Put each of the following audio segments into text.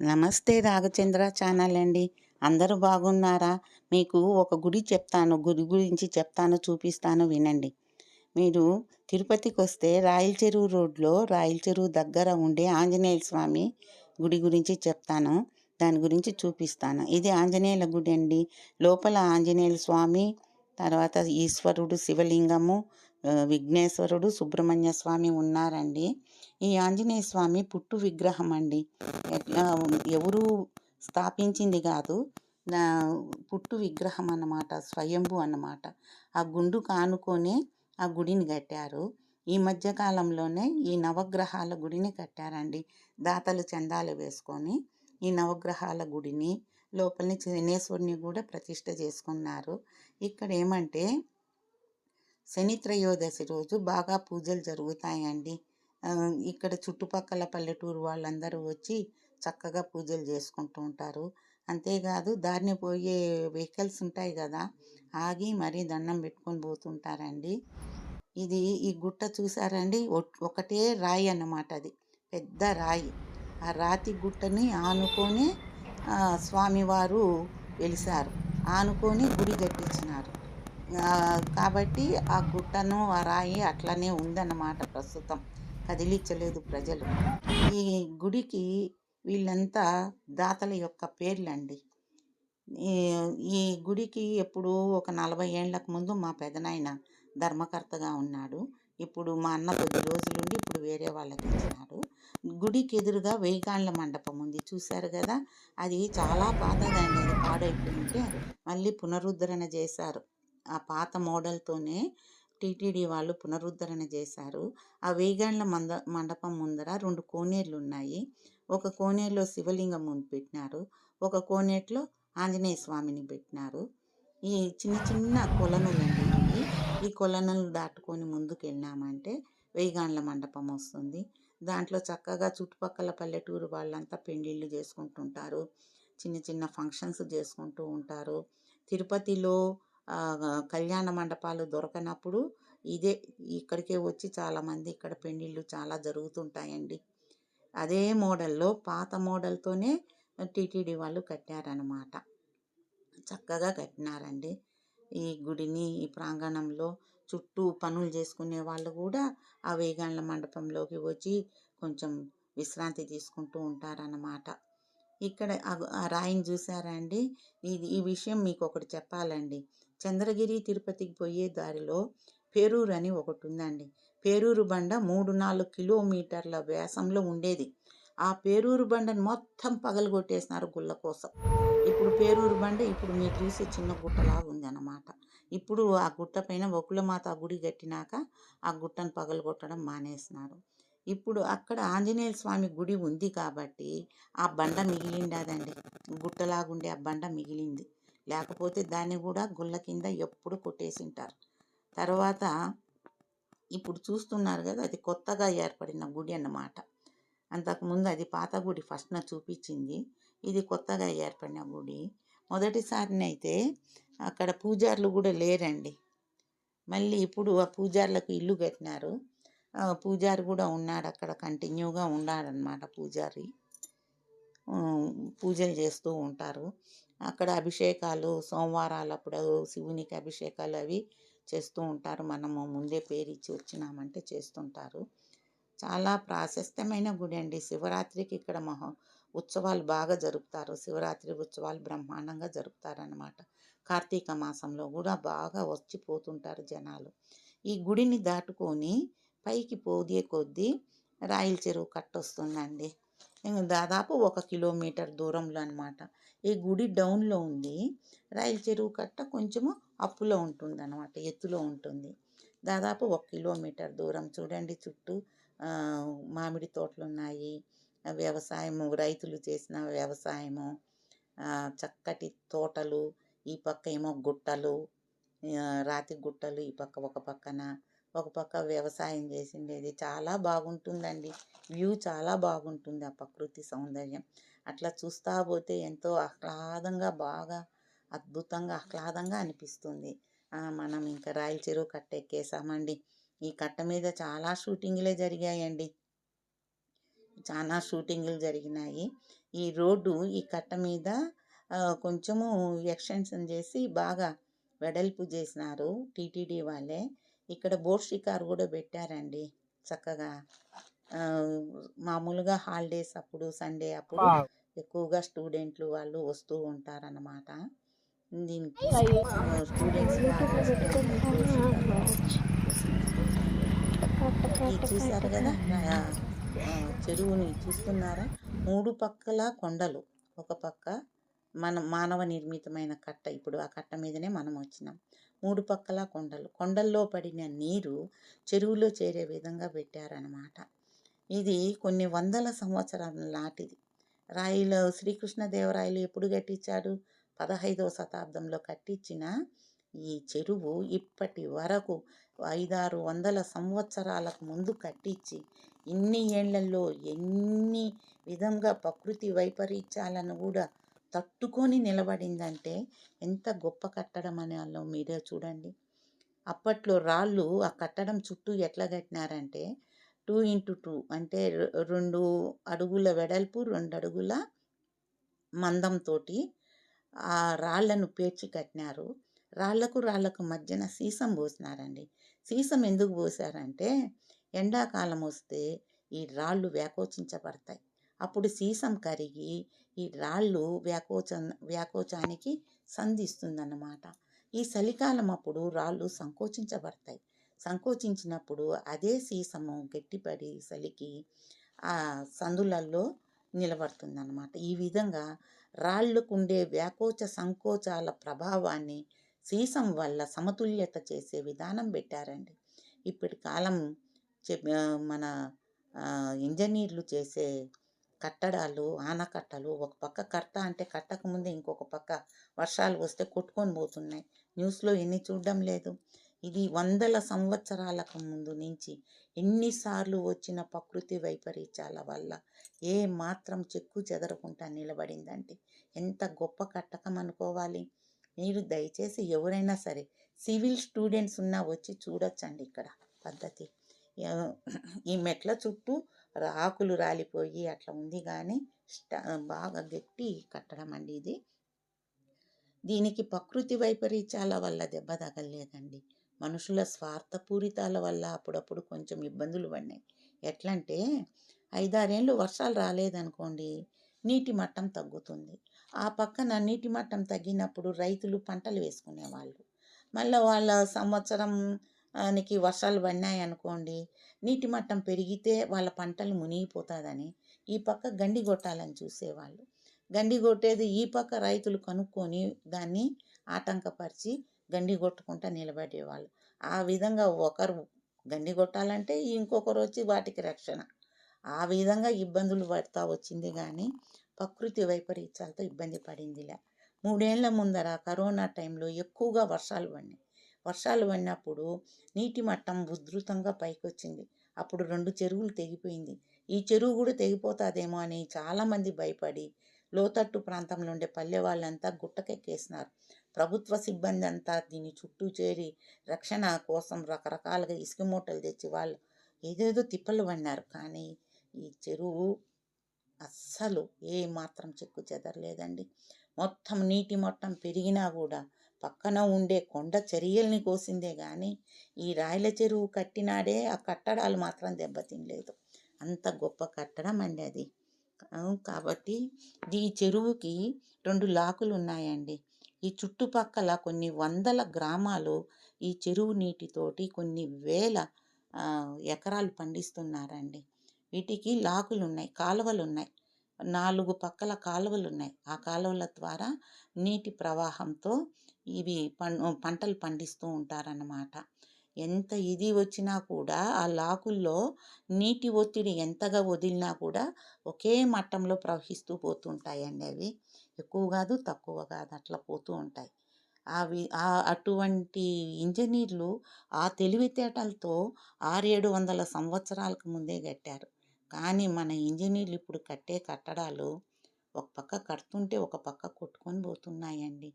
నమస్తే రాఘచంద్ర ఛానల్ అండి. అందరూ బాగున్నారా? మీకు ఒక గుడి చెప్తాను గుడి గురించి చెప్తాను చూపిస్తాను వినండి. మీరు తిరుపతికి వస్తే రాయల చెరువు రోడ్లో రాయల చెరువు దగ్గర ఉండే ఆంజనేయ స్వామి గుడి గురించి చెప్తాను. దాని గురించి చూపిస్తాను. ఇది ఆంజనేయుల గుడి అండి. లోపల ఆంజనేయుల స్వామి తర్వాత ఈశ్వరుడు శివలింగము విఘ్నేశ్వరుడు సుబ్రహ్మణ్య స్వామి ఉన్నారండి. ఈ ఆంజనేయ స్వామి పుట్టు విగ్రహం అండి. ఎవరు స్థాపించింది కాదు. పుట్టు విగ్రహం అన్నమాట స్వయంభు అన్నమాట. ఆ గుండు కానుకొనే ఆ గుడిని కట్టారు. ఈ మధ్య కాలంలోనే ఈ నవగ్రహాల గుడిని కట్టారండి. దాతలు చందాలు వేసుకొని ఈ నవగ్రహాల గుడిని లోపలిని శనేశ్వరుని కూడా ప్రతిష్ట చేసుకున్నారు. ఇక్కడ ఏమంటే శని త్రయోదశి రోజు బాగా పూజలు జరుగుతాయండి. ఇక్కడ చుట్టుపక్కల పల్లెటూరు వాళ్ళందరూ వచ్చి చక్కగా పూజలు చేసుకుంటూ ఉంటారు. అంతేకాదు దారిని పోయే వెహికల్స్ ఉంటాయి కదా ఆగి మరీ దండం పెట్టుకొని పోతుంటారండి. ఇది ఈ గుట్ట చూసారండి? ఒకటే రాయి అన్నమాట అది. పెద్ద రాయి. ఆ రాతి గుట్టని ఆనుకొని స్వామివారు వెలిసారు. ఆనుకొని గుడి కట్టించినారు. కాబట్టి ఆ గుట్టను ఆ రాయి అట్లనే ఉందన్నమాట ప్రస్తుతం. కదిలించలేదు ప్రజలు. ఈ గుడికి వీళ్ళంతా దాతల యొక్క పేర్లండి. ఈ ఈ గుడికి ఎప్పుడు ఒక నలభై ఏళ్ళకు ముందు మా పెదనాయన ధర్మకర్తగా ఉన్నాడు. ఇప్పుడు మా అన్న కొద్ది రోజులుండి ఇప్పుడు వేరే వాళ్ళకి ఇచ్చినాడు గుడికి ఎదురుగా వెయ్యికాండ్ల మండపం ఉంది. చూశారు కదా? అది చాలా పాతదండి. అది పాడైపోయింటే మళ్ళీ పునరుద్ధరణ చేశారు. ఆ పాత మోడల్తోనే టీటీడీ వాళ్ళు పునరుద్ధరణ చేశారు. ఆ వేగాండ్ల మంద మండపం ముందర రెండు కోనేర్లు ఉన్నాయి ఒక కోనేరులో శివలింగం ముందు పెట్టినారు. ఒక కోనేట్లో ఆంజనేయ స్వామిని పెట్టినారు. ఈ చిన్న చిన్న కొలనులండి ఉన్నాయి ఈ కొలనులు దాటుకొని ముందుకు వెళ్ళామంటే మండపం వస్తుంది. దాంట్లో చక్కగా చుట్టుపక్కల పల్లెటూరు వాళ్ళంతా పెళ్ళిళ్ళు చేసుకుంటుంటారు. చిన్న చిన్న ఫంక్షన్స్ చేసుకుంటూ ఉంటారు. తిరుపతిలో కళ్యాణ మండపాలు దొరకనప్పుడు ఇదే ఇక్కడికే వచ్చి చాలామంది ఇక్కడ పెళ్ళిళ్ళు చాలా జరుగుతుంటాయండి. అదే మోడల్లో పాత మోడల్తోనే టీటీడీ వాళ్ళు కట్టారనమాట చక్కగా కట్టినారండి. ఈ గుడిని ఈ ప్రాంగణంలో చుట్టూ పనులు చేసుకునే వాళ్ళు కూడా ఆ వేగాండ్ల మండపంలోకి వచ్చి కొంచెం విశ్రాంతి తీసుకుంటూ ఉంటారన్నమాట. ఇక్కడ ఆ- ఆ రాయిని చూసారా అండి? ఇది ఈ విషయం మీకు ఒకటి చెప్పాలండి. చంద్రగిరి తిరుపతికి పోయే దారిలో పేరూరు అని ఒకటి ఉందండి పేరూరు బండ మూడు నాలుగు కిలోమీటర్ల వ్యాసంలో ఉండేది. ఆ పేరూరు బండను మొత్తం పగలగొట్టేసినారు గుళ్ళ కోసం. ఇప్పుడు పేరూరు బండ ఇప్పుడు మీరు చూసే చిన్న గుట్టలాగా ఉందన్నమాట. ఇప్పుడు ఆ గుట్ట పైన వకులమాత గుడి కట్టినాక ఆ గుట్టను పగలగొట్టడం మానేసినారు. ఇప్పుడు అక్కడ ఆంజనేయ స్వామి గుడి ఉంది కాబట్టి ఆ బండ మిగిలిండదండి గుట్టలాగుండే ఆ బండ మిగిలింది. లేకపోతే దాన్ని కూడా గుళ్ళ కింద ఎప్పుడు కొట్టేసింటారు. తర్వాత ఇప్పుడు చూస్తున్నారు కదా అది కొత్తగా ఏర్పడిన గుడి అన్నమాట. అంతకుముందు అది పాత గుడి ఫస్ట్న చూపించింది ఇది కొత్తగా ఏర్పడిన గుడి. మొదటిసారినైతే అక్కడ పూజారులు కూడా లేరండి. మళ్ళీ ఇప్పుడు ఆ పూజార్లకు ఇల్లు కట్టినారు. పూజారి కూడా ఉన్నాడు అక్కడ కంటిన్యూగా ఉన్నాడనమాట పూజారి. పూజలు చేస్తూ ఉంటారు. అక్కడ అభిషేకాలు సోమవారాలప్పుడు శివునికి అభిషేకాలు అవి చేస్తూ ఉంటారు. మనము ముందే పేరు ఇచ్చి వచ్చినామంటే చేస్తుంటారు. చాలా ప్రాశస్త్యమైన గుడి అండి. శివరాత్రికి ఇక్కడ మహా ఉత్సవాలు బాగా జరుపుతారు. శివరాత్రి ఉత్సవాలు బ్రహ్మాండంగా జరుపుతారనమాట కార్తీక మాసంలో కూడా బాగా వచ్చిపోతుంటారు జనాలు. ఈ గుడిని దాటుకొని పైకి పోదే కొద్దీ రాయల చెరువు కట్టొస్తుందండి. దాదాపు ఒక కిలోమీటర్ దూరంలో అనమాట ఈ గుడి డౌన్లో ఉంది. రైలు చెరువు కట్ట కొంచెము అప్పులో ఉంటుంది అనమాట ఎత్తులో ఉంటుంది. దాదాపు ఒక కిలోమీటర్ దూరం చూడండి చుట్టూ. మామిడి తోటలు ఉన్నాయి. వ్యవసాయము రైతులు చేసిన వ్యవసాయము. చక్కటి తోటలు. ఈ పక్క ఏమో గుట్టలు. రాతి గుట్టలు ఈ పక్క ఒక పక్కన. ఒక పక్క వ్యవసాయం చేసిండేది. చాలా బాగుంటుందండి. వ్యూ చాలా బాగుంటుంది ఆ ప్రకృతి సౌందర్యం. అట్లా చూస్తా పోతే ఎంతో ఆహ్లాదంగా బాగా అద్భుతంగా ఆహ్లాదంగా అనిపిస్తుంది. మనం ఇంకా రాయల చెరువు కట్ట ఎక్కేసామండి. ఈ కట్ట మీద చాలా షూటింగ్లే జరిగాయండి. చాలా షూటింగులు జరిగినాయి. ఈ రోడ్డు ఈ కట్ట మీద కొంచెము ఎక్స్టెన్షన్ చేసి బాగా వెడల్పు చేసినారు టీటీడీ వాళ్ళే. ఇక్కడ బోట్ షికారు కూడా పెట్టారండి చక్కగా. మామూలుగా హాలిడేస్ అప్పుడు సండే అప్పుడు ఎక్కువగా స్టూడెంట్లు వాళ్ళు వస్తూ ఉంటారన్నమాట. దీనికి స్టూడెంట్స్ చూసారు కదా? చెరువుని చూస్తున్నారా? మూడు పక్కల కొండలు. ఒక పక్క మన మానవ నిర్మితమైన కట్ట. ఇప్పుడు ఆ కట్ట మీదనే మనం వచ్చినాం. మూడు పక్కల కొండలు. కొండల్లో పడిన నీరు చెరువులో చేరే విధంగా పెట్టారనమాట ఇది కొన్ని వందల సంవత్సరాల నాటిది. రాయిలో శ్రీకృష్ణదేవరాయలు ఎప్పుడు కట్టించాడు? పదహైదవ శతాబ్దంలో కట్టించిన ఈ చెరువు ఇప్పటి వరకు ఐదారు వందల సంవత్సరాలకు ముందు కట్టించి ఇన్ని ఏళ్ళలో ఎన్ని విధంగా ప్రకృతి వైపరీత్యాలను కూడా తట్టుకొని నిలబడిందంటే ఎంత గొప్ప కట్టడం అని వాళ్ళం మీరే చూడండి. అప్పట్లో రాళ్ళు ఆ కట్టడం చుట్టూ ఎట్లా కట్టినారంటే టూ ఇంటూ టూ అంటే రెండు అడుగుల వెడల్పు రెండు అడుగుల మందంతో ఆ రాళ్ళను పేర్చి కట్టినారు. రాళ్ళకు రాళ్ళకు మధ్యన సీసం పోసినారండి. సీసం ఎందుకు పోసారంటే ఎండాకాలం వస్తే ఈ రాళ్ళు వ్యాకోచించబడతాయి అప్పుడు సీసం కరిగి ఈ రాళ్ళు వ్యాకోచ వ్యాకోచానికి సంధిస్తుందన్నమాట. ఈ చలికాలం అప్పుడు రాళ్ళు సంకోచించబడతాయి. సంకోచించినప్పుడు అదే సీసము గట్టిపడి చలికి ఆ సందులల్లో నిలబడుతుందన్నమాట. ఈ విధంగా రాళ్ళకుండే వ్యాకోచ సంకోచాల ప్రభావాన్ని సీసం వల్ల సమతుల్యత చేసే విధానం పెట్టారండి. ఇప్పటి కాలం చెప్ మన ఇంజనీర్లు చేసే కట్టడాలు ఆనకట్టలు ఒక పక్క కట్ట అంటే కట్టక ముందే ఇంకొక పక్క వర్షాలు వస్తే కొట్టుకొని పోతున్నాయి. న్యూస్లో ఎన్ని చూడడం లేదు. ఇది వందల సంవత్సరాలకు ముందు నుంచి ఎన్నిసార్లు వచ్చిన ప్రకృతి వైపరీత్యాల వల్ల ఏ మాత్రం చెక్కు చెదరకుండా నిలబడిందంటే ఎంత గొప్ప కట్టకం అనుకోవాలి. మీరు దయచేసి ఎవరైనా సరే సివిల్ స్టూడెంట్స్ ఉన్నా వచ్చి చూడొచ్చండి ఇక్కడ పద్ధతి. ఈ మెట్ల చుట్టూ ఆకులు రాలిపోయి అట్లా ఉంది కానీ స్ట- బాగా గట్టి కట్టడం అండి ఇది. దీనికి ప్రకృతి వైపరీత్యాల వల్ల దెబ్బ తగలలేదండి. మనుషుల స్వార్థపూరితాల వల్ల అప్పుడప్పుడు కొంచెం ఇబ్బందులు పడినాయి. ఎట్లంటే ఐదారేళ్ళు వర్షాలు రాలేదనుకోండి నీటి మట్టం తగ్గుతుంది. ఆ పక్కన నీటి మట్టం తగ్గినప్పుడు రైతులు పంటలు వేసుకునేవాళ్ళు. మళ్ళీ వాళ్ళ సంవత్సరం సంవత్సరంకి వర్షాలు పడినాయి అనుకోండి నీటి మట్టం పెరిగితే వాళ్ళ పంటలు మునిగిపోతుందని ఈ పక్క గండి కొట్టాలని చూసేవాళ్ళు. గండి కొట్టేది ఈ పక్క రైతులు కనుక్కొని దాన్ని ఆటంకపరిచి గండి కొట్టుకుంటా నిలబడేవాళ్ళు. ఆ విధంగా ఒకరు గండి కొట్టాలంటే ఇంకొకరు వచ్చి వాటికి రక్షణ. ఆ విధంగా ఇబ్బందులు పడతా వచ్చింది కానీ ప్రకృతి వైపరీత్యాలతో ఇబ్బంది పడిందిలే. మూడేళ్ళ ముందర కరోనా టైంలో ఎక్కువగా వర్షాలు పడినాయి. వర్షాలు పడినప్పుడు నీటి మట్టం ఉధృతంగా పైకి వచ్చింది అప్పుడు రెండు చెరువులు తెగిపోయింది. ఈ చెరువు కూడా తెగిపోతుందేమో అని చాలామంది భయపడి లోతట్టు ప్రాంతంలో ఉండే పల్లె వాళ్ళంతా గుట్టకెక్కేసినారు. ప్రభుత్వ సిబ్బంది అంతా దీని చుట్టూ చేరి రక్షణ కోసం రకరకాలుగా ఇసుక మూటలు తెచ్చి వాళ్ళు ఏదేదో తిప్పలు పడినారు. కానీ ఈ చెరువు అస్సలు ఏ మాత్రం చెక్కు చెదరలేదండి. మొత్తం నీటి మొత్తం పెరిగినా కూడా పక్కన ఉండే కొండ చర్యల్ని కోసిందే కానీ ఈ రాయల చెరువు కట్టినాడే ఆ కట్టడాలు మాత్రం దెబ్బతినలేదు. అంత గొప్ప కట్టడం అండి అది. కాబట్టి ఈ చెరువుకి రెండు లాకులు ఉన్నాయండి ఈ చుట్టుపక్కల కొన్ని వందల గ్రామాలు ఈ చెరువు నీటితోటి కొన్ని వేల ఎకరాలు పండిస్తున్నారండి. వీటికి లాకులు ఉన్నాయి కాలువలు ఉన్నాయి నాలుగు పక్కల కాలువలు ఉన్నాయి ఆ కాలువల ద్వారా నీటి ప్రవాహంతో ఇవి పం పంటలు పండిస్తూ ఉంటారన్నమాట. ఎంత ఇది వచ్చినా కూడా ఆ లాకుల్లో నీటి ఒత్తిడి ఎంతగా వదిలినా కూడా ఒకే మట్టంలో ప్రవహిస్తూ పోతుంటాయండి అవి. ఎక్కువ కాదు తక్కువ కాదు అట్లా పోతూ ఉంటాయి. అవి అటువంటి ఇంజనీర్లు ఆ తెలివితేటలతో ఆరేడు వందల సంవత్సరాలకు ముందే కట్టారు. కానీ మన ఇంజనీర్లు ఇప్పుడు కట్టే కట్టడాలు ఒక పక్క కడుతుంటే ఒక పక్క కొట్టుకొని పోతున్నాయండి.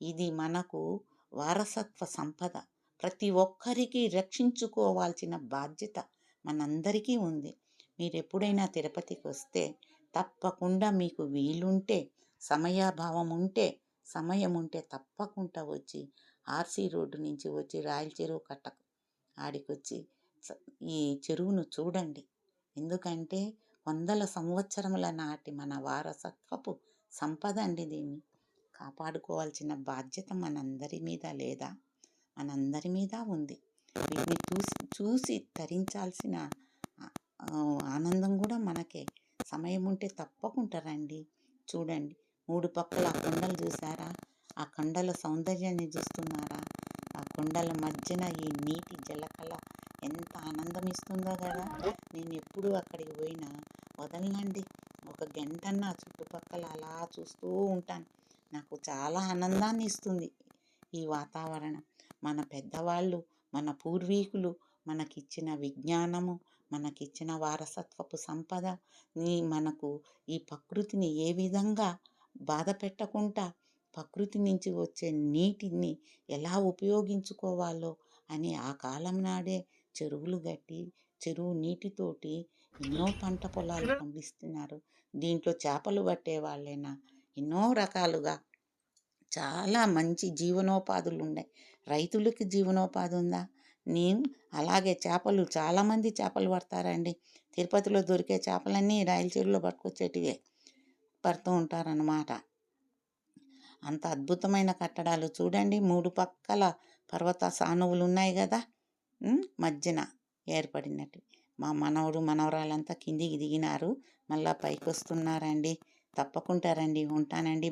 ఇది మనకు వారసత్వ సంపద. ప్రతి ఒక్కరికి రక్షించుకోవాల్సిన బాధ్యత మనందరికీ ఉంది. మీరు ఎప్పుడైనా తిరుపతికి వస్తే తప్పకుండా మీకు వీలుంటే సమయాభావం ఉంటే సమయం ఉంటే తప్పకుండా వచ్చి ఆర్సీ రోడ్డు నుంచి వచ్చి రాయల చెరువు కట్టకు ఆడికొచ్చి ఈ చెరువును చూడండి. ఎందుకంటే వందల సంవత్సరముల నాటి మన వారసత్వపు సంపద అండి దీన్ని. కాపాడుకోవాల్సిన బాధ్యత మనందరి మీద లేదా మనందరి మీద ఉంది. వీటిని చూసి చూసి తరించాల్సిన ఆనందం కూడా మనకే. సమయం ఉంటే తప్పకుండా రండి చూడండి మూడు పక్కల ఆ కొండలు చూసారా ఆ కొండల సౌందర్యాన్ని చూస్తున్నారా? ఆ కొండల మధ్యన ఈ నీటి జలకళ ఎంత ఆనందం ఇస్తుందో కదా! నేను ఎప్పుడు అక్కడికి పోయినా వదలనండి. ఒక గంటన్న చుట్టుపక్కల అలా చూస్తూ ఉంటాను. నాకు చాలా ఆనందాన్ని ఇస్తుంది ఈ వాతావరణం. మన పెద్దవాళ్ళు మన పూర్వీకులు మనకిచ్చిన విజ్ఞానము మనకిచ్చిన వారసత్వపు సంపద నీ మనకు ఈ ప్రకృతిని ఏ విధంగా బాధ పెట్టకుండా ప్రకృతి నుంచి వచ్చే నీటిని ఎలా ఉపయోగించుకోవాలో అని ఆ కాలం నాడే చెరువులు కట్టి చెరువు నీటితోటి ఎన్నో పంట పొలాలు పండిస్తున్నారు. దీంట్లో చేపలు పట్టే వాళ్ళైనా ఎన్నో రకాలుగా చాలా మంచి జీవనోపాధులు ఉన్నాయి. రైతులకి జీవనోపాధి ఉందా? నేను అలాగే చేపలు చాలామంది చేపలు పడతారండి. తిరుపతిలో దొరికే చేపలన్నీ రాయల చెరువులో పట్టుకొచ్చేటివే పడుతూ ఉంటారన్నమాట. అంత అద్భుతమైన కట్టడాలు చూడండి. మూడు పక్కల పర్వత సానువులు ఉన్నాయి కదా. మధ్యన ఏర్పడినట్టు. మా మనవడు మనవరాలంతా కిందికి దిగినారు. మళ్ళా పైకి వస్తున్నారండి తప్పకుండా రండి. ఉంటానండి.